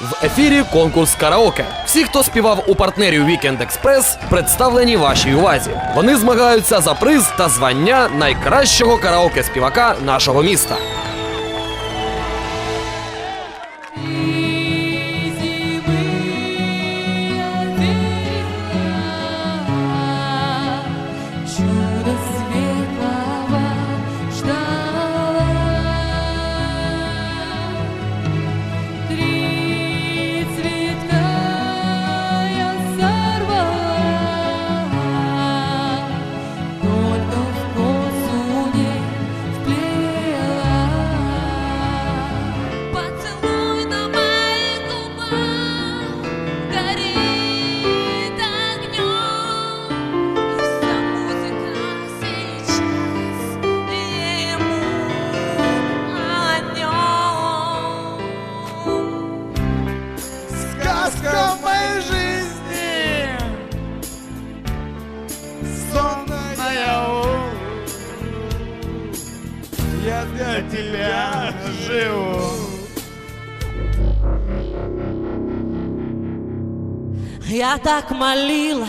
В ефірі конкурс караоке. Всі, хто співав у партнерів Weekend Express, представлені вашій увазі. Вони змагаються за приз та звання найкращого караоке співака нашого міста. Сказка моей жизни Сонная Я для тебя живу Я так молила,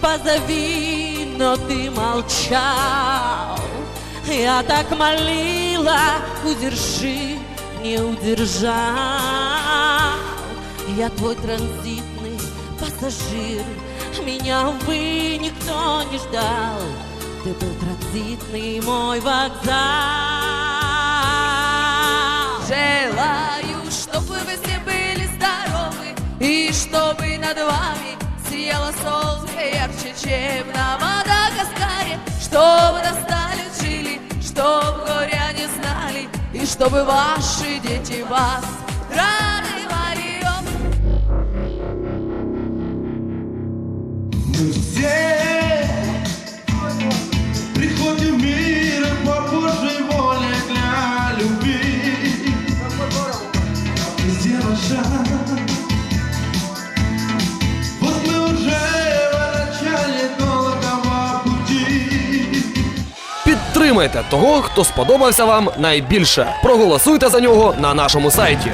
позови, но ты молчал. Я так молила, удержи, не удержал. Я твой транзитный пассажир, меня, увы, никто не ждал. Ты был транзитный мой вокзал. Желаю, чтобы вы все были здоровы И чтобы над вами сияло солнце ярче, чем на Мадагаскаре Чтобы достали жили, чтобы горя не знали И чтобы ваши дети вас радовали все в мир по Божьей воле для любви. Вот мы уже в. Підтримайте того, хто сподобався вам найбільше. Проголосуйте за нього на нашому сайті.